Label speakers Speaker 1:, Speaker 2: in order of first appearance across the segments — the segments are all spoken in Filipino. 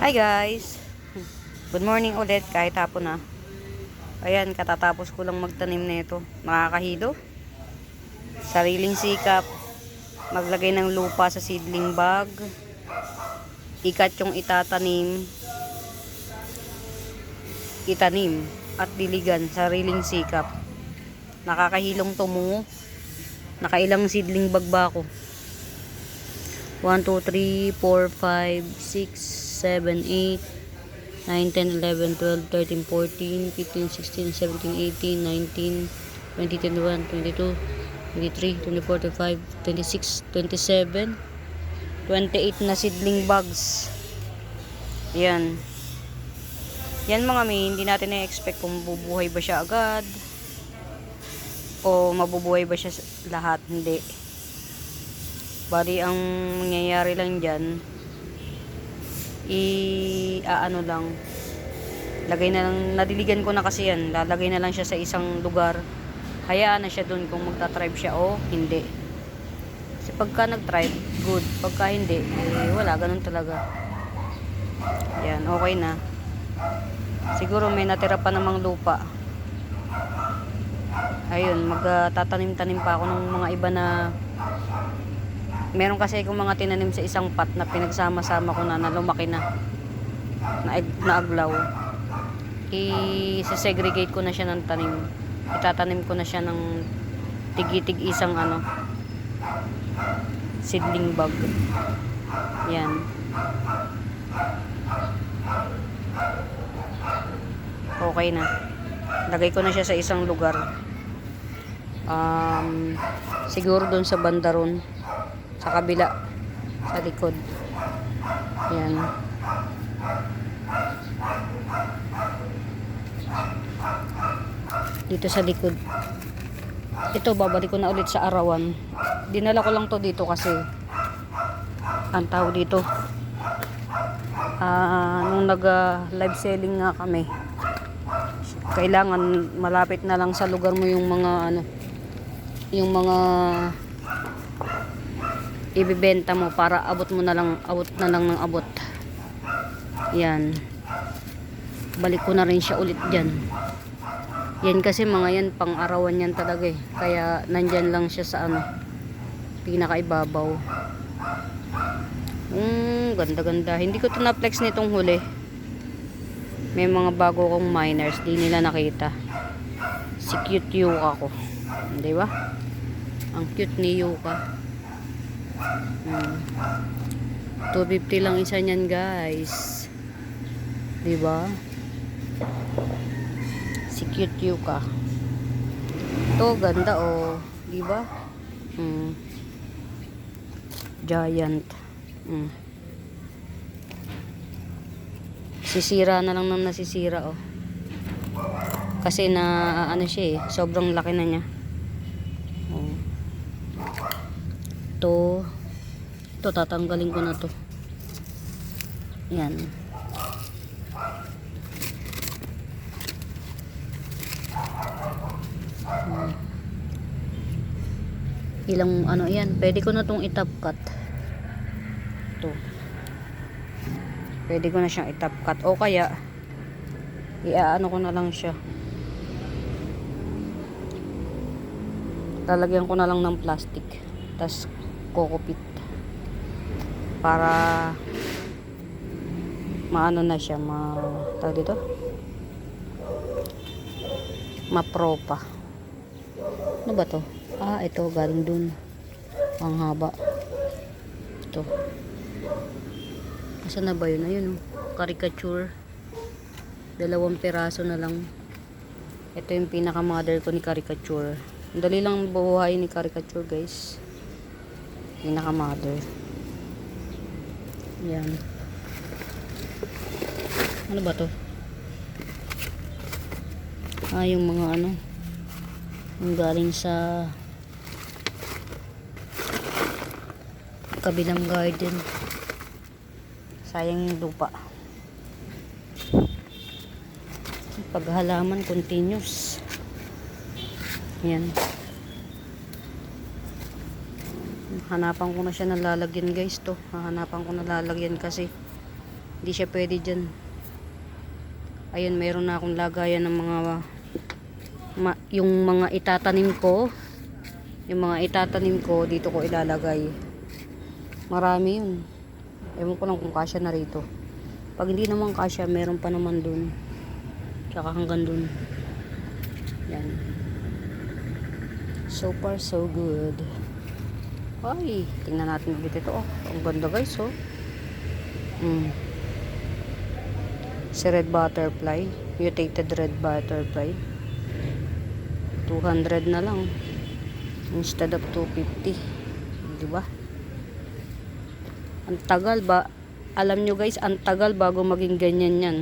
Speaker 1: Hi guys! Good morning ulit kahit hapon na. Ah. Ayan, katatapos ko lang magtanim nito. Nakakahido. Sariling sikap. Maglagay ng lupa sa seedling bag. Ikat yung itatanim. Itanim at diligan. Sariling sikap. Nakakahilong tumungo. Nakailang seedling bag ba ako? 1, 2, 3, 4, 5, 6, 7, 8, 9, 10, 11, 12, 13, 14, 15, 16, 17, 18, 19, 20, 21, 22, 23, 24, 25, 26, 27, 28 na seedling bugs. Yan. Yan mga may, hindi natin na-expect kung bubuhay ba siya agad o mabubuhay ba siya lahat. Hindi. Bali, ang mangyayari lang dyan, i uh, ano lang lagay na lang nadiligan ko na kasi yan lalagay na lang siya sa isang lugar hayaan na siya dun kung magta-tribe siya o hindi kasi pagka nag-tribe good pagka hindi eh, wala ganun talaga yan okay na siguro may natira pa namang lupa ayun magtatanim-tanim uh, pa ako ng mga iba na meron kasi akong mga tinanim sa isang pot na pinagsama-sama ko na na lumaki na na, naaglaw i-segregate ko na siya ng tanim itatanim ko na siya ng tigitig isang ano seedling bag yan okay na lagay ko na siya sa isang lugar um, siguro doon sa bandaron sa kabila sa likod yan dito sa likod ito babalik ko na ulit sa arawan dinala ko lang to dito kasi ang tao dito uh, nung nag ah, live selling nga kami kailangan malapit na lang sa lugar mo yung mga ano yung mga ibebenta mo para abot mo na lang abot na lang ng abot yan balik ko na rin siya ulit dyan yan kasi mga yan pang arawan yan talaga eh kaya nandyan lang siya sa ano pinakaibabaw mm, ganda ganda hindi ko to na-flex nitong huli may mga bago kong miners di nila nakita si cute Yuka ko di ba ang cute ni Yuka hmm. 250 lang isa niyan guys di ba si cute you ka to ganda oh di ba hmm. giant mm. sisira na lang nang nasisira oh kasi na ano siya eh sobrang laki na niya oh. to to tatanggalin ko na to yan hmm. ilang ano yan pwede ko na tong itapkat to pwede ko na siyang itapkat o kaya iaano ko na lang siya lalagyan ko na lang ng plastic tas kokopit para maano na siya ma tawag dito mapropa ano ba to ah ito galing dun ang haba ito asa na ba yun ayun oh caricature dalawang piraso na lang ito yung pinaka mother ko ni caricature dali lang buhay ni caricature guys pinaka mother yan. Ano ba to? Ah, yung mga ano. Yung galing sa kabilang garden. Sayang yung lupa. Paghalaman continuous. Yan. Yan. hanapan ko na siya ng lalagyan guys to hanapan ko na lalagyan kasi hindi siya pwede dyan ayun meron na akong lagayan ng mga ma, yung mga itatanim ko yung mga itatanim ko dito ko ilalagay marami yun ewan ko lang kung kasya na rito pag hindi naman kasya meron pa naman dun tsaka hanggang dun yan so far so good ay, tingnan natin ulit ito. Oh. Ang ganda guys, oh. Mm. Si red butterfly. Mutated red butterfly. 200 na lang. Instead of 250. Di ba? Ang tagal ba? Alam nyo guys, ang tagal bago maging ganyan yan.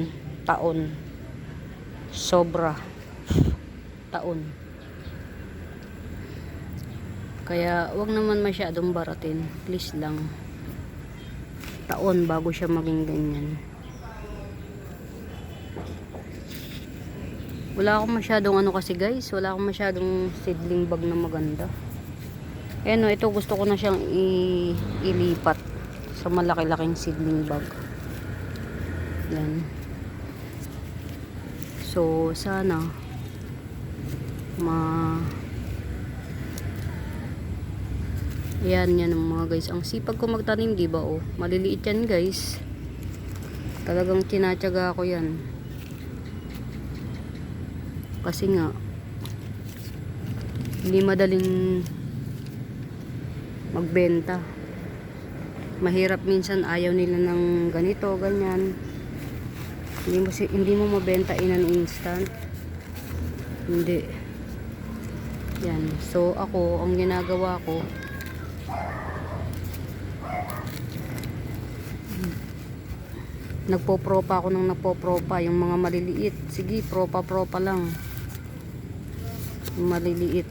Speaker 1: Taon. Sobra. Taon. Kaya wag naman masyadong baratin. Please lang. Taon bago siya maging ganyan. Wala akong masyadong ano kasi guys. Wala akong masyadong seedling bag na maganda. Ayan o, oh, ito gusto ko na siyang ilipat sa malaki-laking seedling bag. Yan. So, sana ma Ayan, yan mga guys. Ang sipag ko magtanim, di ba oh? Maliliit yan guys. Talagang tinatyaga ako yan. Kasi nga, hindi madaling magbenta. Mahirap minsan ayaw nila ng ganito, ganyan. Hindi mo, hindi mo mabenta in an instant. Hindi. Yan. So, ako, ang ginagawa ko, nagpo-propa ako nang nagpo-propa yung mga maliliit sige propa-propa lang maliliit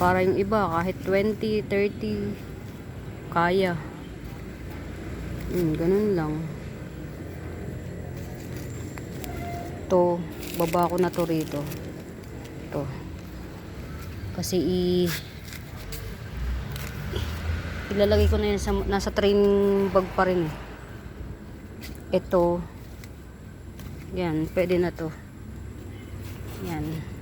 Speaker 1: para yung iba kahit 20, 30 kaya Mm, ganun lang to baba ko na to rito to kasi i ilalagay ko na yan sa, nasa training bag pa rin eh. ito yan pwede na to yan